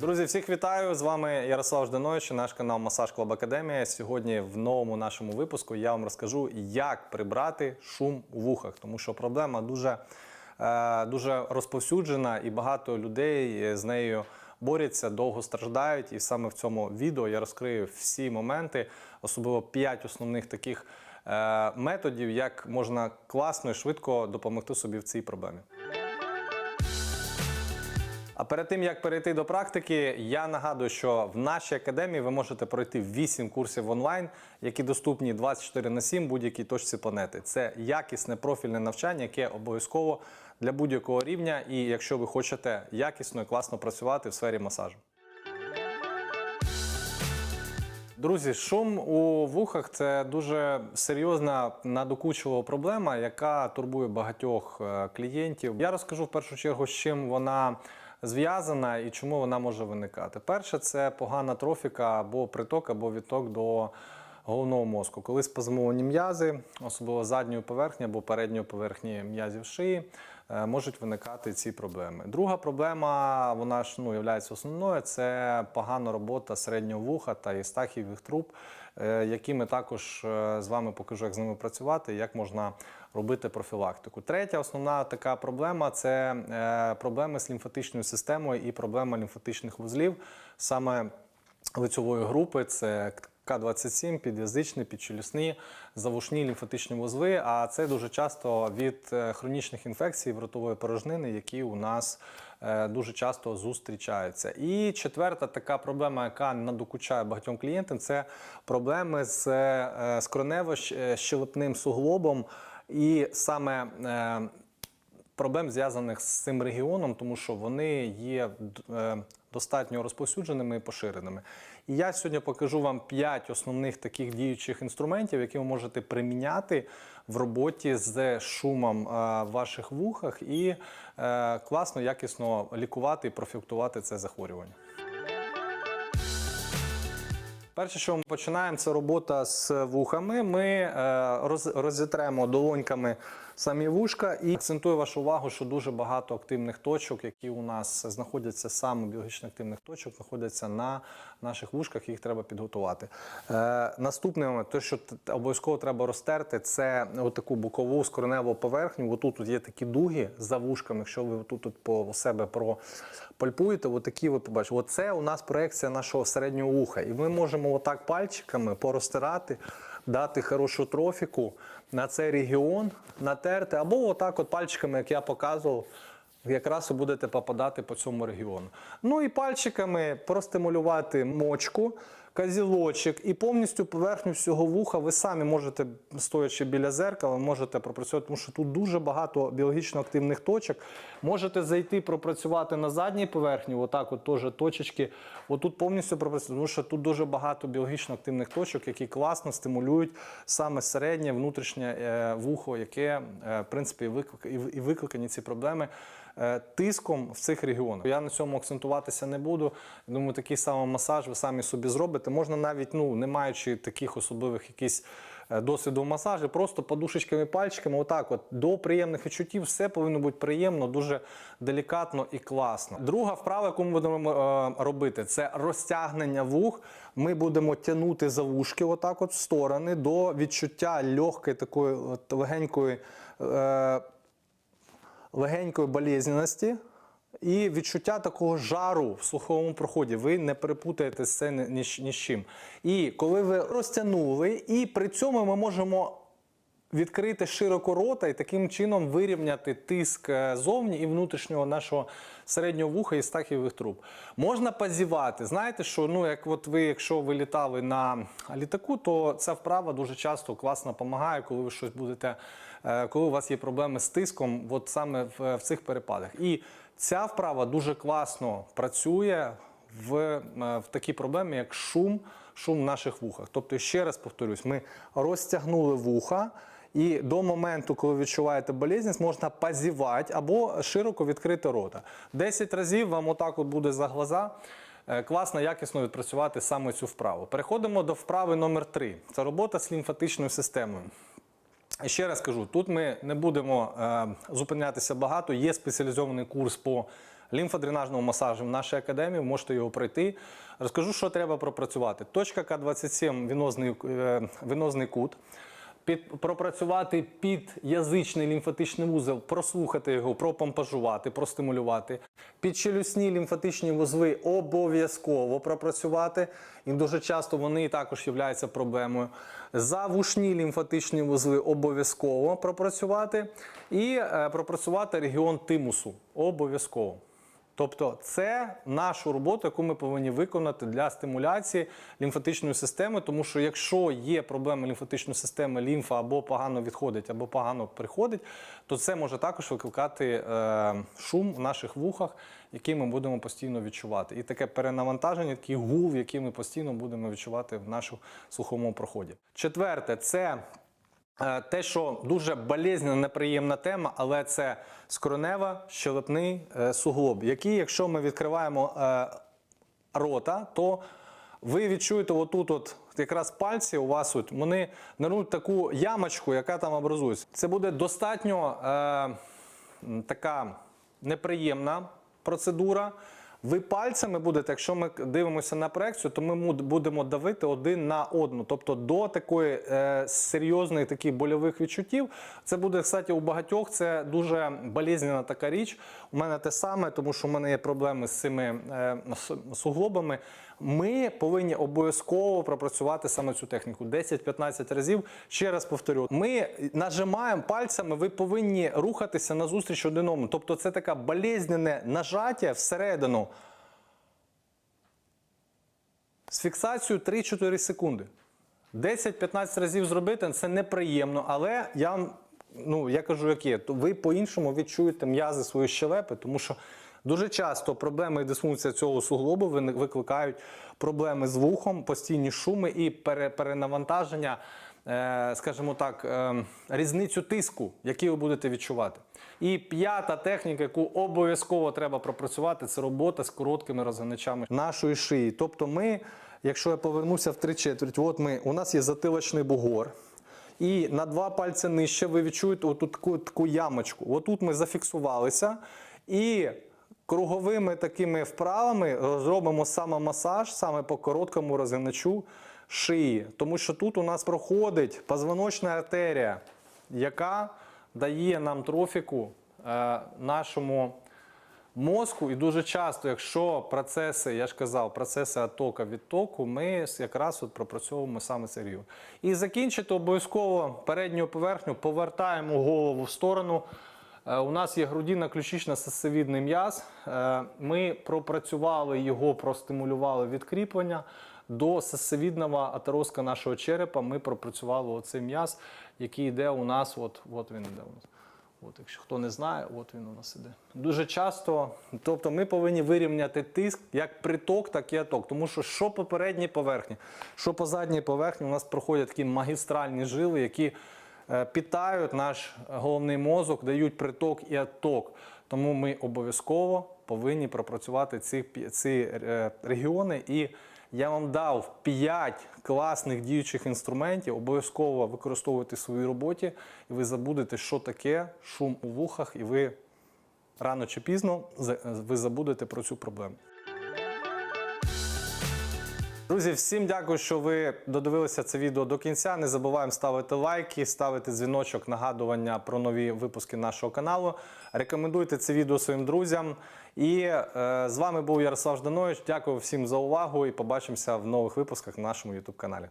Друзі, всіх вітаю! З вами Ярослав Жданович, наш канал Масаж Клаб Академія. Сьогодні в новому нашому випуску я вам розкажу, як прибрати шум у вухах, тому що проблема дуже, е, дуже розповсюджена і багато людей з нею борються, довго страждають. І саме в цьому відео я розкрию всі моменти, особливо 5 основних таких е, методів, як можна класно і швидко допомогти собі в цій проблемі. А перед тим як перейти до практики, я нагадую, що в нашій академії ви можете пройти 8 курсів онлайн, які доступні 24 на 7 будь-якій точці планети. Це якісне профільне навчання, яке обов'язково для будь-якого рівня, і якщо ви хочете якісно і класно працювати в сфері масажу. Друзі, шум у вухах це дуже серйозна надокучлива проблема, яка турбує багатьох е, клієнтів. Я розкажу в першу чергу, з чим вона зв'язана і чому вона може виникати. Перше, це погана трофіка або приток, або відток до головного мозку. Коли спазмовані м'язи, особливо задньої поверхні або передньої поверхні м'язів шиї, е, можуть виникати ці проблеми. Друга проблема, вона ж ну, є основною, це погана робота середнього вуха та єстахівих труб, е, які ми також е, з вами покажу, як з ними працювати, як можна робити профілактику. Третя основна така проблема це е, проблеми з лімфатичною системою і проблема лімфатичних вузлів. Саме лицьової групи це К27, під'язичні, підчелюсні, завушні лімфатичні вузли. А це дуже часто від е, хронічних інфекцій в ротової порожнини, які у нас е, дуже часто зустрічаються. І четверта така проблема, яка надокучає багатьом клієнтам, це проблеми з, з коронево-щелепним суглобом. І саме е, проблем зв'язаних з цим регіоном, тому що вони є е, достатньо розповсюдженими і поширеними. І я сьогодні покажу вам 5 основних таких діючих інструментів, які ви можете приміняти в роботі з шумом е, в ваших вухах і класно, якісно лікувати і профілактувати це захворювання. Перше, що ми починаємо, це робота з вухами. Ми е, роз- розітремо долоньками самі вушка і акцентую вашу увагу, що дуже багато активних точок, які у нас знаходяться саме біологічно активних точок, знаходяться на наших вушках, їх треба підготувати. Е, наступне момент, те, що обов'язково треба розтерти, це таку бокову скореневу поверхню. Отут тут є такі дуги за вушками. Якщо ви тут, по себе пропальпуєте, отакі ви побачите. Оце у нас проекція нашого середнього вуха. І ми можемо отак пальчиками порозтирати, дати хорошу трофіку на цей регіон, натерти, або отак от пальчиками, як я показував. Якраз будете попадати по цьому регіону. Ну і пальчиками простимулювати мочку, казілочок і повністю поверхню всього вуха ви самі можете, стоячи біля зеркала, можете пропрацювати, тому що тут дуже багато біологічно активних точок. Можете зайти, пропрацювати на задній поверхні, отак от теж точечки. Отут повністю пропрацювати, тому що тут дуже багато біологічно активних точок, які класно стимулюють саме середнє внутрішнє е, вухо, яке е, в принципі і викликані ці проблеми тиском в цих регіонах. Я на цьому акцентуватися не буду. Думаю, такий самий масаж ви самі собі зробите. Можна навіть, ну не маючи таких особливих якісь е, досвіду в масажі, просто подушечками, пальчиками, отак, от до приємних відчуттів, все повинно бути приємно, дуже делікатно і класно. Друга вправа, яку ми будемо е, робити, це розтягнення вух. Ми будемо тягнути за вушки, отак, от в сторони, до відчуття легкої такої легенької. Е, легенької болезненності і відчуття такого жару в слуховому проході. Ви не перепутаєте це ні з чим. І коли ви розтягнули, і при цьому ми можемо. Відкрити широко рота і таким чином вирівняти тиск е, зовні і внутрішнього нашого середнього вуха і стахівих труб. Можна позівати. Знаєте, що ну як от ви, якщо ви літали на літаку, то ця вправа дуже часто класно допомагає, коли ви щось будете, е, коли у вас є проблеми з тиском, от саме в, в цих перепадах. І ця вправа дуже класно працює в, е, в такій проблемі, як шум, шум в наших вухах. Тобто, ще раз повторюсь, ми розтягнули вуха. І до моменту, коли відчуваєте болезність, можна позівати або широко відкрити рота. 10 разів вам отак от буде за глаза. Е, Класно, якісно відпрацювати саме цю вправу. Переходимо до вправи номер 3 Це робота з лімфатичною системою. Ще раз кажу, тут ми не будемо е, зупинятися багато. Є спеціалізований курс по лімфодренажному масажу в нашій академії. Можете його пройти. Розкажу, що треба пропрацювати. Точка К27 венозний, е, венозний кут. Під, пропрацювати під язичний лімфатичний вузол, прослухати його, пропомпажувати, простимулювати. Підчелюсні лімфатичні вузли обов'язково пропрацювати. І дуже часто вони також являються проблемою. Завушні лімфатичні вузли обов'язково пропрацювати. І е, пропрацювати регіон тимусу обов'язково. Тобто це нашу роботу, яку ми повинні виконати для стимуляції лімфатичної системи, тому що якщо є проблеми лімфатичної системи, лімфа або погано відходить, або погано приходить, то це може також викликати е, шум в наших вухах, який ми будемо постійно відчувати. І таке перенавантаження, такий гул, який ми постійно будемо відчувати в нашому слуховому проході. Четверте, це Те, що дуже болезненна, неприємна тема, але це скронева щелепний е, суглоб, який, якщо ми відкриваємо е, рота, то ви відчуєте отут, от якраз пальці у вас от, вони неруть таку ямочку, яка там образується. Це буде достатньо е, така неприємна процедура. Ви пальцями будете, якщо ми дивимося на проекцію, то ми будемо давити один на одну. Тобто до такої е, серйозної таких больових відчуттів. Це буде, кстати, у багатьох це дуже болезненна така річ. У мене те саме, тому що в мене є проблеми з цими е, суглобами. Ми повинні обов'язково пропрацювати саме цю техніку 10-15 разів. Ще раз повторю, ми нажимаємо пальцями, ви повинні рухатися назустріч один одному. Тобто це таке болезненне нажаття всередину з фіксацією 3-4 секунди. 10-15 разів зробити це неприємно, але я ну, я кажу, як є, то ви по-іншому відчуєте м'язи своєї щелепи, тому що дуже часто проблеми і дисфункція цього суглобу викликають проблеми з вухом, постійні шуми і перенавантаження, е, скажімо так, е, різницю тиску, який ви будете відчувати. І п'ята техніка, яку обов'язково треба пропрацювати, це робота з короткими розгиначами нашої шиї. Тобто, ми, якщо я повернуся в три четверть, от ми, у нас є затилочний бугор. І на два пальці нижче ви відчуєте отут таку, таку ямочку. Отут ми зафіксувалися і круговими такими вправами зробимо саме масаж, саме по короткому розгиначу шиї. Тому що тут у нас проходить позвоночна артерія, яка дає нам трофіку е, нашому мозку. І дуже часто, якщо процеси, я ж казав, процеси оттока відтоку, ми якраз от пропрацьовуємо саме цей рівень. І закінчити обов'язково передню поверхню, повертаємо голову в сторону. Е, У нас є грудинно ключично сосцевідний м'яз. Е, Ми пропрацювали його, простимулювали відкріплення. До сосцевідного атероска нашого черепа ми пропрацювали оцей м'яз, який йде у нас. От, от він йде у нас. От, якщо хто не знає, от він у нас іде. Дуже часто, тобто ми повинні вирівняти тиск як приток, так і отток. Тому що що по передній поверхні, що по задній поверхні, у нас проходять такі магістральні жили, які питають наш головний мозок, дають приток і отток. Тому ми обов'язково повинні пропрацювати ці, ці е, регіони. І я вам дав 5 класних діючих інструментів. Обов'язково використовуйте в своїй роботі, і ви забудете, що таке шум у вухах, і ви рано чи пізно ви забудете про цю проблему. Друзі, всім дякую, що ви додивилися це відео до кінця. Не забуваємо ставити лайки, ставити дзвіночок, нагадування про нові випуски нашого каналу. Рекомендуйте це відео своїм друзям. І е, з вами був Ярослав Жданович. Дякую всім за увагу і побачимося в нових випусках на нашому YouTube каналі.